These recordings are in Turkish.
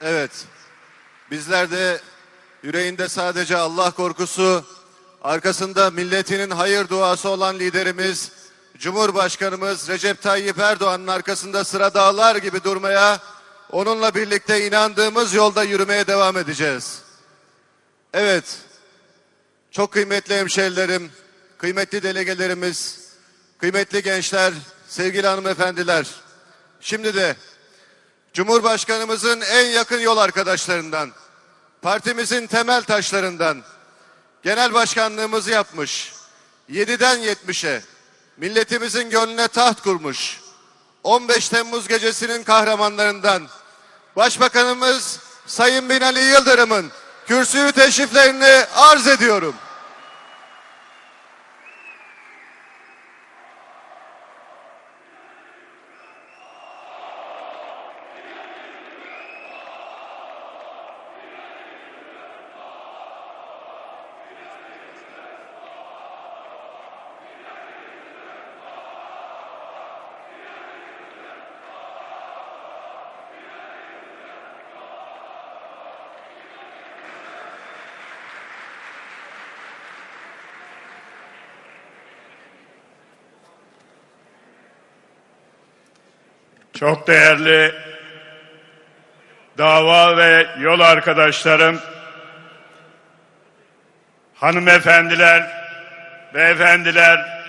Evet. Bizler de yüreğinde sadece Allah korkusu, arkasında milletinin hayır duası olan liderimiz, Cumhurbaşkanımız Recep Tayyip Erdoğan'ın arkasında sıra dağlar gibi durmaya, onunla birlikte inandığımız yolda yürümeye devam edeceğiz. Evet. Çok kıymetli hemşerilerim, kıymetli delegelerimiz, kıymetli gençler, sevgili hanımefendiler. Şimdi de Cumhurbaşkanımızın en yakın yol arkadaşlarından, partimizin temel taşlarından, genel başkanlığımızı yapmış, 7'den 70'e, milletimizin gönlüne taht kurmuş, 15 Temmuz gecesinin kahramanlarından, Başbakanımız Sayın Binali Yıldırım'ın kürsüyü teşriflerini arz ediyorum. Çok değerli dava ve yol arkadaşlarım, hanımefendiler, beyefendiler,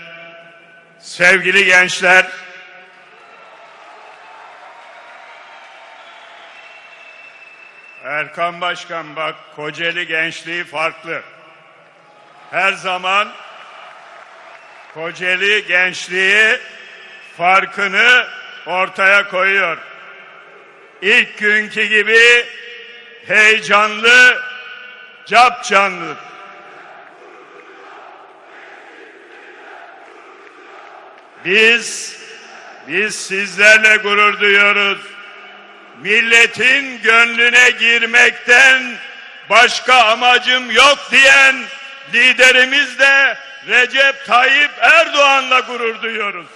sevgili gençler, Erkan Başkan bak Kocaeli gençliği farklı. Her zaman Kocaeli gençliği farkını ortaya koyuyor. İlk günkü gibi heyecanlı, cap canlı. Biz, biz sizlerle gurur duyuyoruz. Milletin gönlüne girmekten başka amacım yok diyen liderimiz de Recep Tayyip Erdoğan'la gurur duyuyoruz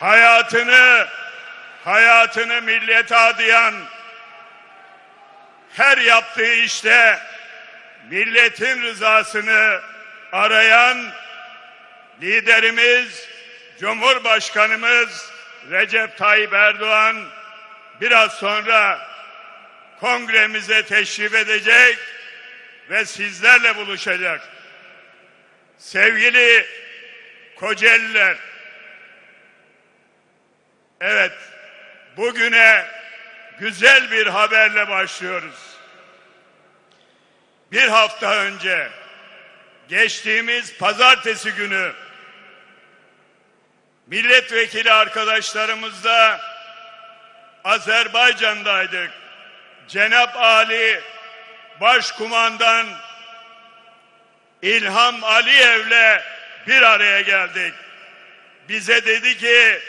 hayatını hayatını millete adayan her yaptığı işte milletin rızasını arayan liderimiz Cumhurbaşkanımız Recep Tayyip Erdoğan biraz sonra kongremize teşrif edecek ve sizlerle buluşacak. Sevgili Kocaeliler, Evet, bugüne güzel bir haberle başlıyoruz. Bir hafta önce, geçtiğimiz pazartesi günü, milletvekili arkadaşlarımızla Azerbaycan'daydık. Cenap Ali Başkumandan İlham Aliyev'le bir araya geldik. Bize dedi ki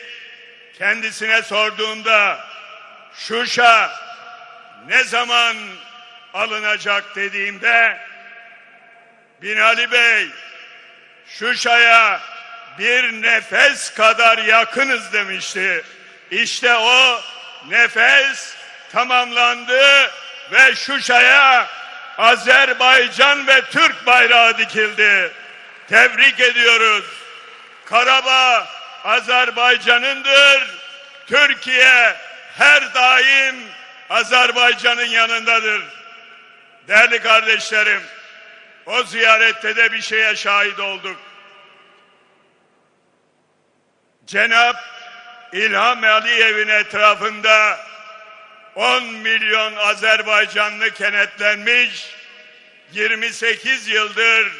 kendisine sorduğumda Şuşa ne zaman alınacak dediğimde Binali Bey Şuşa'ya bir nefes kadar yakınız demişti. İşte o nefes tamamlandı ve Şuşa'ya Azerbaycan ve Türk bayrağı dikildi. Tebrik ediyoruz. Karabağ Azerbaycan'ındır. Türkiye her daim Azerbaycan'ın yanındadır. Değerli kardeşlerim, o ziyarette de bir şeye şahit olduk. Cenap İlham Aliyev'in etrafında 10 milyon Azerbaycanlı kenetlenmiş, 28 yıldır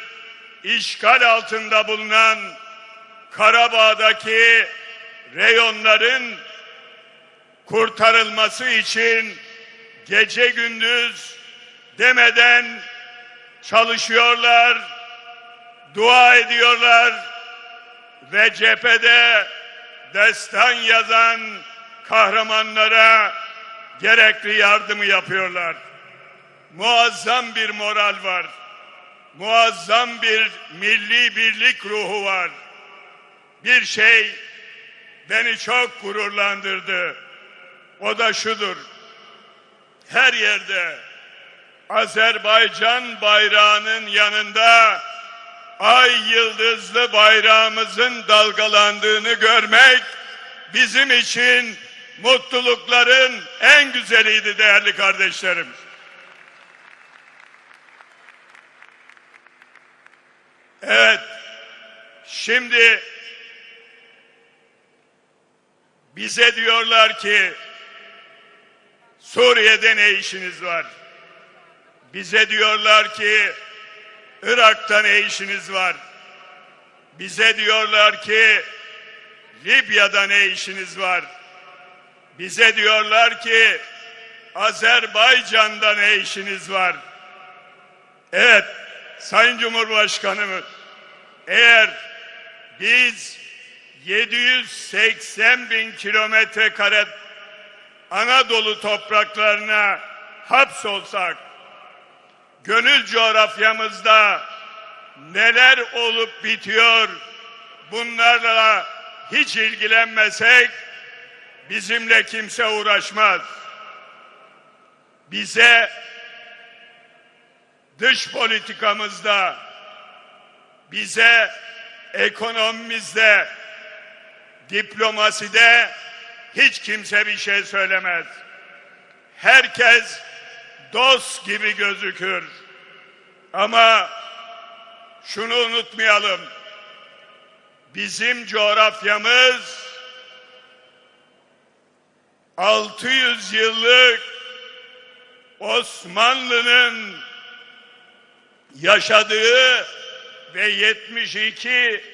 işgal altında bulunan Karabağ'daki reyonların kurtarılması için gece gündüz demeden çalışıyorlar, dua ediyorlar ve cephede destan yazan kahramanlara gerekli yardımı yapıyorlar. Muazzam bir moral var. Muazzam bir milli birlik ruhu var bir şey beni çok gururlandırdı. O da şudur. her yerde Azerbaycan bayrağının yanında ay yıldızlı bayrağımızın dalgalandığını görmek bizim için mutlulukların en güzeliydi değerli kardeşlerim. Evet, şimdi bize diyorlar ki Suriye'de ne işiniz var? Bize diyorlar ki Irak'ta ne işiniz var? Bize diyorlar ki Libya'da ne işiniz var? Bize diyorlar ki Azerbaycan'da ne işiniz var? Evet, Sayın Cumhurbaşkanımız, eğer biz 780 bin kilometre kare Anadolu topraklarına hapsolsak, gönül coğrafyamızda neler olup bitiyor bunlarla hiç ilgilenmesek bizimle kimse uğraşmaz. Bize dış politikamızda bize ekonomimizde diplomaside hiç kimse bir şey söylemez. Herkes dost gibi gözükür. Ama şunu unutmayalım. Bizim coğrafyamız 600 yıllık Osmanlı'nın yaşadığı ve 72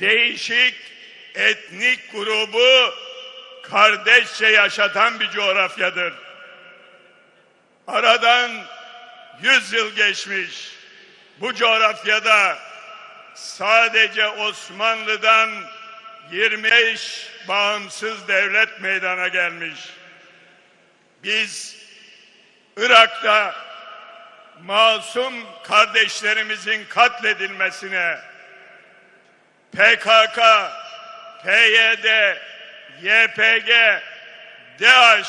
değişik etnik grubu kardeşçe yaşatan bir coğrafyadır. Aradan 100 yıl geçmiş. Bu coğrafyada sadece Osmanlı'dan 25 bağımsız devlet meydana gelmiş. Biz Irak'ta masum kardeşlerimizin katledilmesine PKK, PYD, YPG, DAEŞ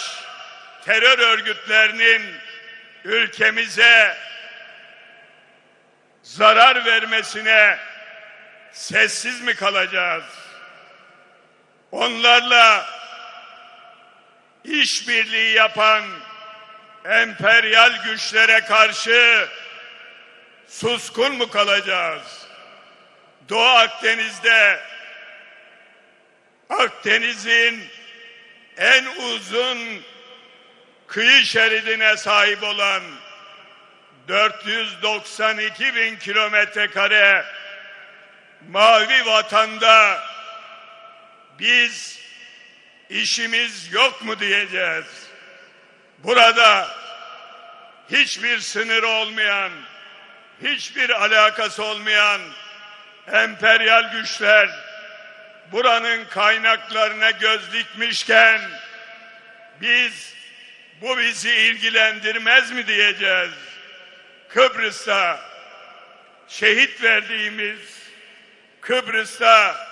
terör örgütlerinin ülkemize zarar vermesine sessiz mi kalacağız? Onlarla işbirliği yapan emperyal güçlere karşı suskun mu kalacağız? Doğu Akdeniz'de Akdeniz'in en uzun kıyı şeridine sahip olan 492 bin kilometre kare mavi vatanda biz işimiz yok mu diyeceğiz. Burada hiçbir sınır olmayan, hiçbir alakası olmayan emperyal güçler buranın kaynaklarına göz dikmişken biz bu bizi ilgilendirmez mi diyeceğiz. Kıbrıs'ta şehit verdiğimiz Kıbrıs'ta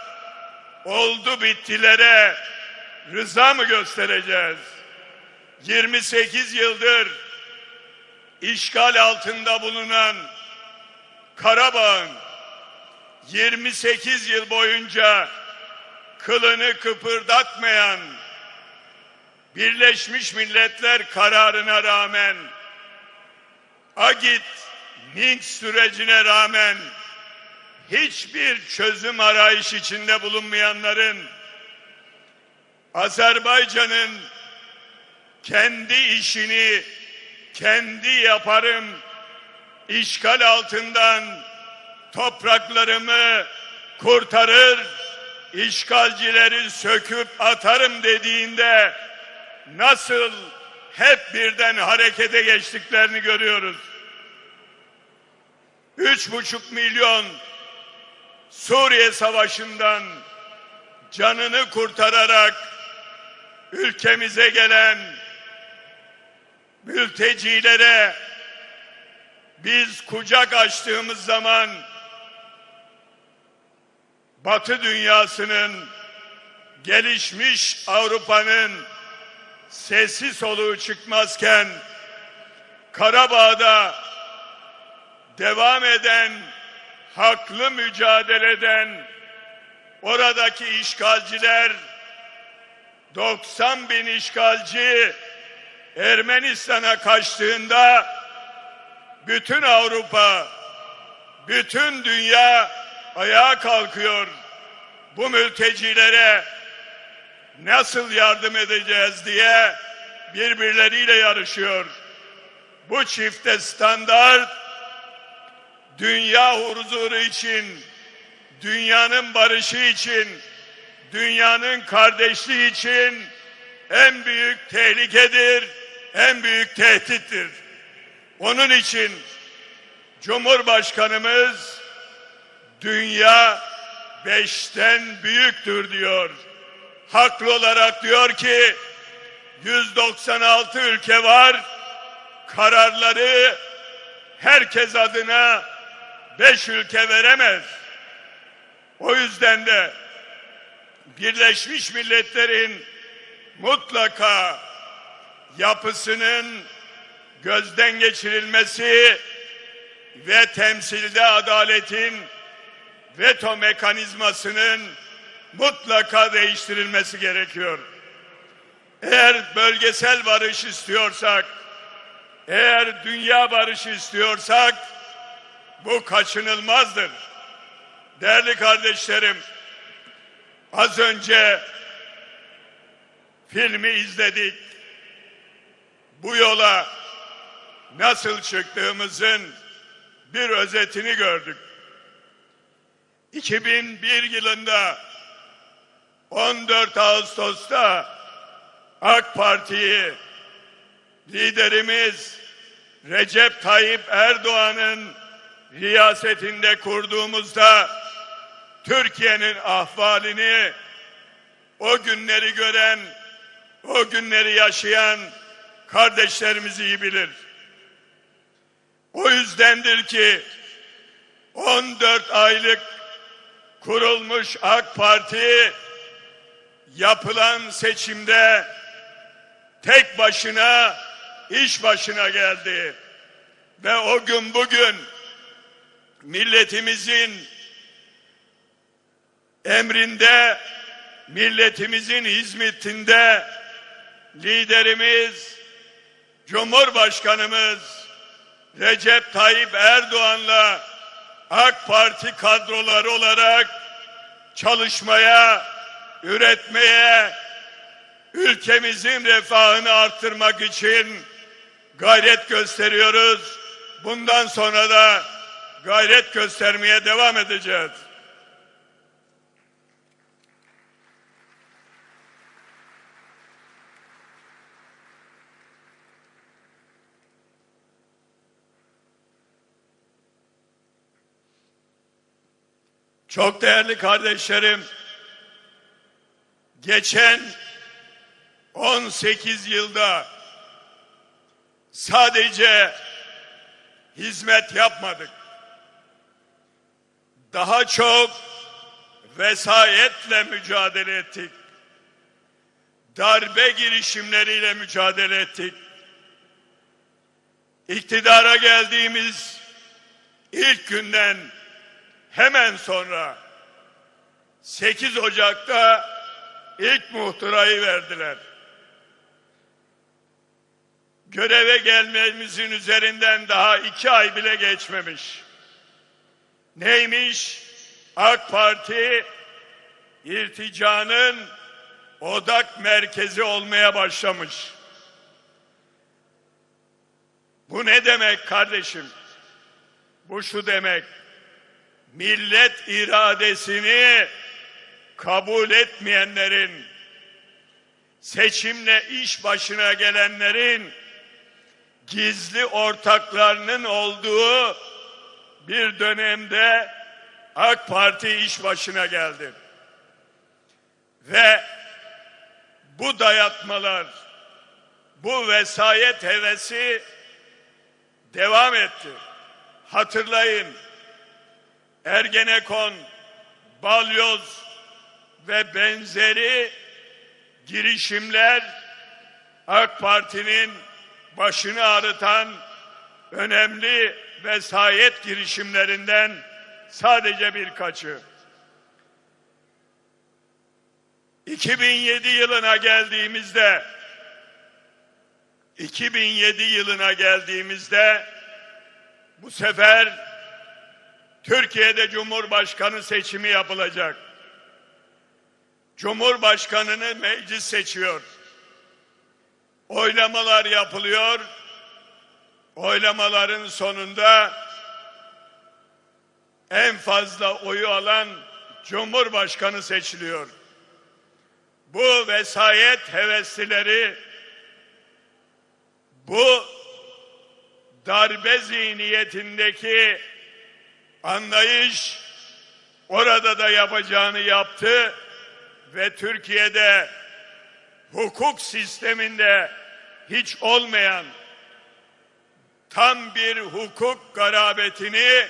oldu bittilere rıza mı göstereceğiz? 28 yıldır işgal altında bulunan Karabağ'ın 28 yıl boyunca kılını kıpırdatmayan Birleşmiş Milletler kararına rağmen Agit Minsk sürecine rağmen hiçbir çözüm arayış içinde bulunmayanların Azerbaycan'ın kendi işini kendi yaparım işgal altından topraklarımı kurtarır işgalcileri söküp atarım dediğinde nasıl hep birden harekete geçtiklerini görüyoruz. Üç buçuk milyon Suriye Savaşı'ndan canını kurtararak ülkemize gelen mültecilere biz kucak açtığımız zaman Batı dünyasının gelişmiş Avrupa'nın sesi soluğu çıkmazken Karabağ'da devam eden haklı mücadeleden oradaki işgalciler 90 bin işgalci Ermenistan'a kaçtığında bütün Avrupa, bütün dünya ayağa kalkıyor. Bu mültecilere nasıl yardım edeceğiz diye birbirleriyle yarışıyor. Bu çifte standart dünya huzuru için, dünyanın barışı için, dünyanın kardeşliği için en büyük tehlikedir, en büyük tehdittir. Onun için Cumhurbaşkanımız dünya beşten büyüktür diyor. Haklı olarak diyor ki 196 ülke var. Kararları herkes adına beş ülke veremez. O yüzden de Birleşmiş Milletler'in mutlaka yapısının gözden geçirilmesi ve temsilde adaletin veto mekanizmasının mutlaka değiştirilmesi gerekiyor. Eğer bölgesel barış istiyorsak, eğer dünya barışı istiyorsak bu kaçınılmazdır. Değerli kardeşlerim, az önce filmi izledik. Bu yola nasıl çıktığımızın bir özetini gördük. 2001 yılında 14 Ağustos'ta AK Parti'yi liderimiz Recep Tayyip Erdoğan'ın riyasetinde kurduğumuzda Türkiye'nin ahvalini o günleri gören, o günleri yaşayan kardeşlerimiz iyi bilir. O yüzdendir ki 14 aylık kurulmuş AK Parti yapılan seçimde tek başına iş başına geldi. Ve o gün bugün milletimizin emrinde, milletimizin hizmetinde liderimiz, Cumhurbaşkanımız Recep Tayyip Erdoğan'la AK Parti kadroları olarak çalışmaya, üretmeye, ülkemizin refahını arttırmak için gayret gösteriyoruz. Bundan sonra da gayret göstermeye devam edeceğiz. Çok değerli kardeşlerim, geçen 18 yılda sadece hizmet yapmadık. Daha çok vesayetle mücadele ettik. Darbe girişimleriyle mücadele ettik. İktidara geldiğimiz ilk günden hemen sonra 8 Ocak'ta ilk muhtırayı verdiler. Göreve gelmemizin üzerinden daha iki ay bile geçmemiş. Neymiş? AK Parti irticanın odak merkezi olmaya başlamış. Bu ne demek kardeşim? Bu şu demek millet iradesini kabul etmeyenlerin, seçimle iş başına gelenlerin gizli ortaklarının olduğu bir dönemde AK Parti iş başına geldi. Ve bu dayatmalar, bu vesayet hevesi devam etti. Hatırlayın Ergenekon, Balyoz ve benzeri girişimler AK Parti'nin başını ağrıtan önemli vesayet girişimlerinden sadece birkaçı. 2007 yılına geldiğimizde 2007 yılına geldiğimizde bu sefer Türkiye'de Cumhurbaşkanı seçimi yapılacak. Cumhurbaşkanını meclis seçiyor. Oylamalar yapılıyor. Oylamaların sonunda en fazla oyu alan Cumhurbaşkanı seçiliyor. Bu vesayet heveslileri bu darbe zihniyetindeki anlayış orada da yapacağını yaptı ve Türkiye'de hukuk sisteminde hiç olmayan tam bir hukuk garabetini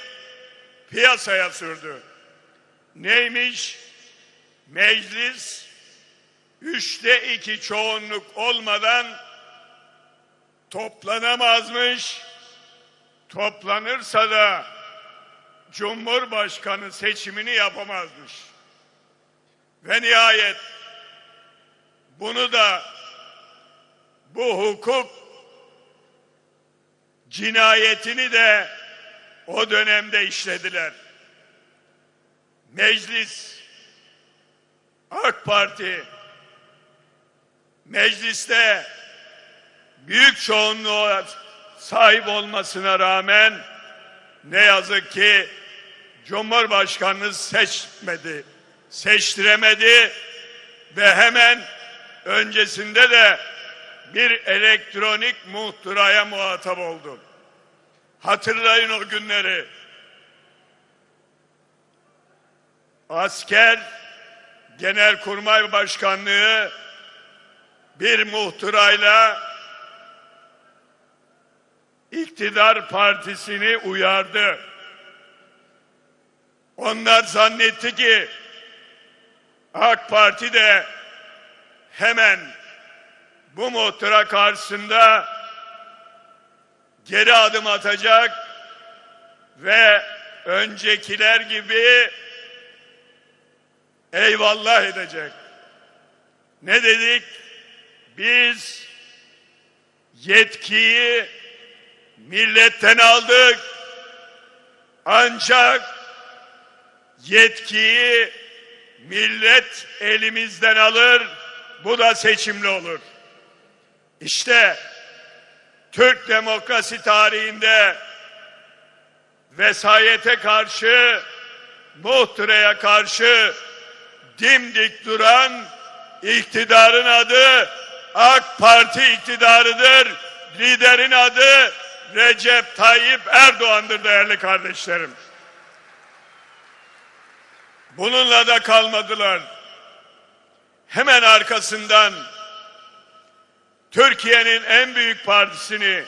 piyasaya sürdü. Neymiş? Meclis üçte iki çoğunluk olmadan toplanamazmış. Toplanırsa da Cumhurbaşkanı seçimini yapamazmış. Ve nihayet bunu da bu hukuk cinayetini de o dönemde işlediler. Meclis AK Parti mecliste büyük çoğunluğa sahip olmasına rağmen ne yazık ki Cumhurbaşkanını seçmedi, seçtiremedi ve hemen öncesinde de bir elektronik muhtıraya muhatap oldu. Hatırlayın o günleri. Asker Genelkurmay Başkanlığı bir muhtırayla iktidar partisini uyardı. Onlar zannetti ki AK Parti de hemen bu muhtıra karşısında geri adım atacak ve öncekiler gibi eyvallah edecek. Ne dedik? Biz yetkiyi milletten aldık. Ancak yetkiyi millet elimizden alır. Bu da seçimli olur. İşte Türk demokrasi tarihinde vesayete karşı, muhtıraya karşı dimdik duran iktidarın adı AK Parti iktidarıdır. Liderin adı Recep Tayyip Erdoğan'dır değerli kardeşlerim. Bununla da kalmadılar. Hemen arkasından Türkiye'nin en büyük partisini,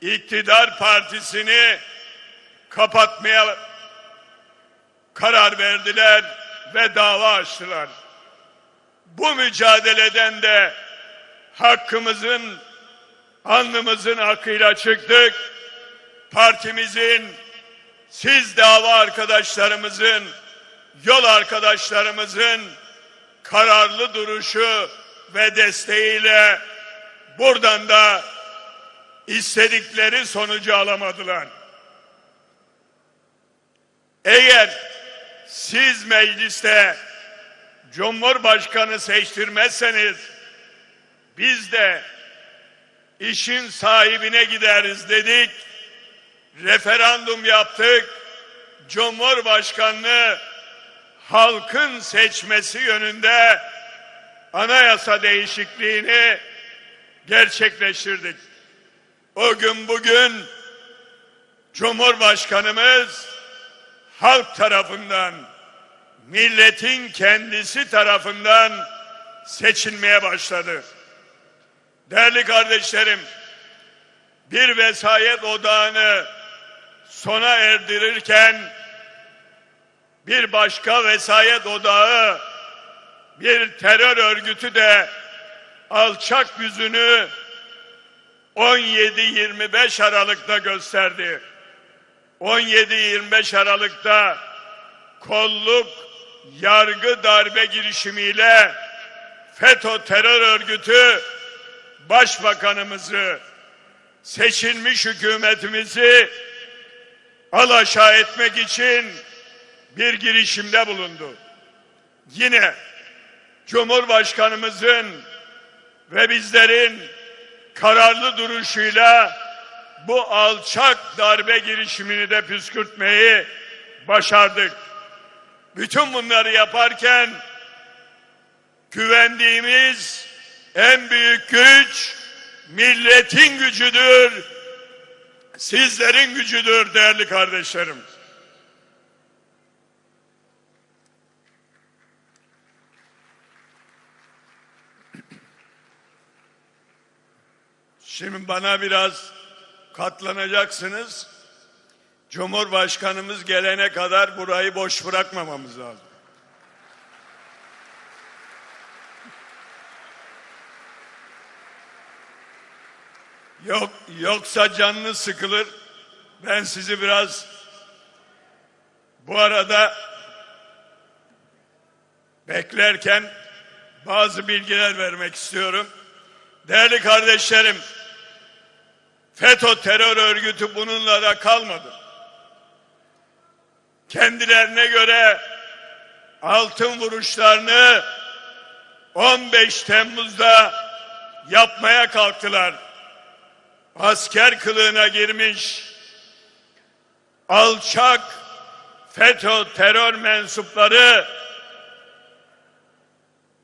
iktidar partisini kapatmaya karar verdiler ve dava açtılar. Bu mücadeleden de hakkımızın, alnımızın hakkıyla çıktık. Partimizin, siz dava arkadaşlarımızın, yol arkadaşlarımızın kararlı duruşu ve desteğiyle buradan da istedikleri sonucu alamadılar. Eğer siz mecliste Cumhurbaşkanı seçtirmezseniz biz de işin sahibine gideriz dedik. Referandum yaptık. Cumhurbaşkanlığı halkın seçmesi yönünde anayasa değişikliğini gerçekleştirdik. O gün bugün Cumhurbaşkanımız halk tarafından, milletin kendisi tarafından seçilmeye başladı. Değerli kardeşlerim, bir vesayet odağını sona erdirirken bir başka vesayet odağı bir terör örgütü de alçak yüzünü 17-25 Aralık'ta gösterdi. 17-25 Aralık'ta kolluk yargı darbe girişimiyle FETÖ terör örgütü başbakanımızı seçilmiş hükümetimizi alaşağı etmek için bir girişimde bulundu. Yine Cumhurbaşkanımızın ve bizlerin kararlı duruşuyla bu alçak darbe girişimini de püskürtmeyi başardık. Bütün bunları yaparken güvendiğimiz en büyük güç milletin gücüdür. Sizlerin gücüdür değerli kardeşlerim. Şimdi bana biraz katlanacaksınız. Cumhurbaşkanımız gelene kadar burayı boş bırakmamamız lazım. Yok yoksa canınız sıkılır. Ben sizi biraz bu arada beklerken bazı bilgiler vermek istiyorum. Değerli kardeşlerim, FETÖ terör örgütü bununla da kalmadı. Kendilerine göre altın vuruşlarını 15 Temmuz'da yapmaya kalktılar. Asker kılığına girmiş alçak FETÖ terör mensupları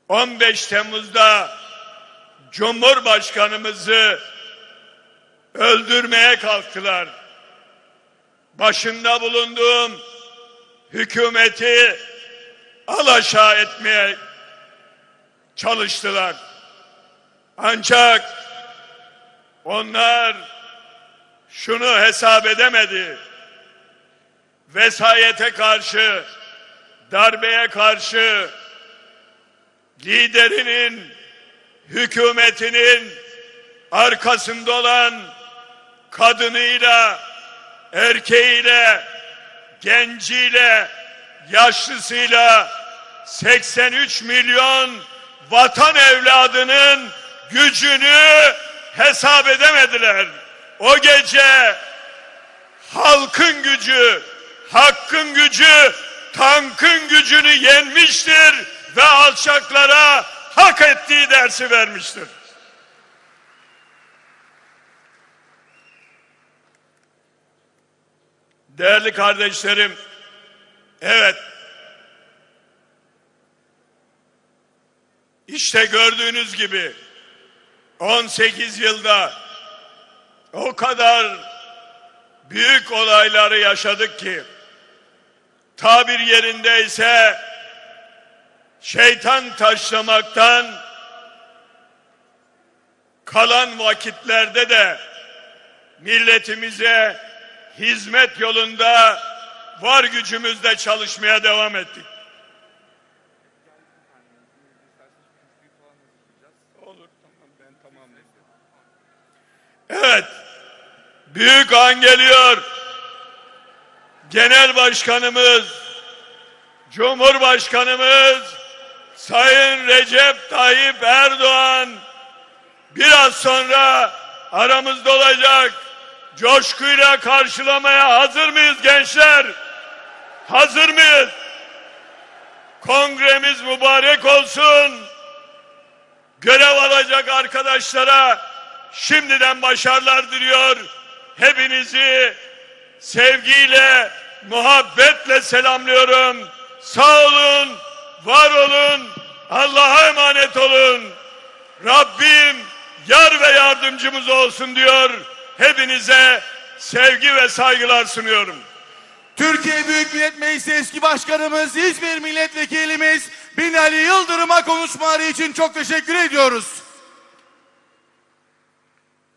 15 Temmuz'da Cumhurbaşkanımızı öldürmeye kalktılar. Başında bulunduğum hükümeti alaşağı etmeye çalıştılar. Ancak onlar şunu hesap edemedi. Vesayete karşı, darbeye karşı liderinin, hükümetinin arkasında olan kadınıyla, erkeğiyle, genciyle, yaşlısıyla 83 milyon vatan evladının gücünü hesap edemediler. O gece halkın gücü, hakkın gücü, tankın gücünü yenmiştir ve alçaklara hak ettiği dersi vermiştir. Değerli kardeşlerim, evet, işte gördüğünüz gibi 18 yılda o kadar büyük olayları yaşadık ki tabir yerindeyse şeytan taşlamaktan kalan vakitlerde de milletimize hizmet yolunda var gücümüzle çalışmaya devam ettik. Olur tamam ben tamamlayayım. Evet. Büyük an geliyor. Genel Başkanımız, Cumhurbaşkanımız Sayın Recep Tayyip Erdoğan biraz sonra aramızda olacak. Coşkuyla karşılamaya hazır mıyız gençler? Hazır mıyız? Kongremiz mübarek olsun. Görev alacak arkadaşlara şimdiden başarılar diliyor. Hepinizi sevgiyle, muhabbetle selamlıyorum. Sağ olun, var olun, Allah'a emanet olun. Rabbim yar ve yardımcımız olsun diyor. Hepinize sevgi ve saygılar sunuyorum. Türkiye Büyük Millet Meclisi eski başkanımız İzmir Milletvekilimiz Binali Yıldırım'a konuşmaları için çok teşekkür ediyoruz.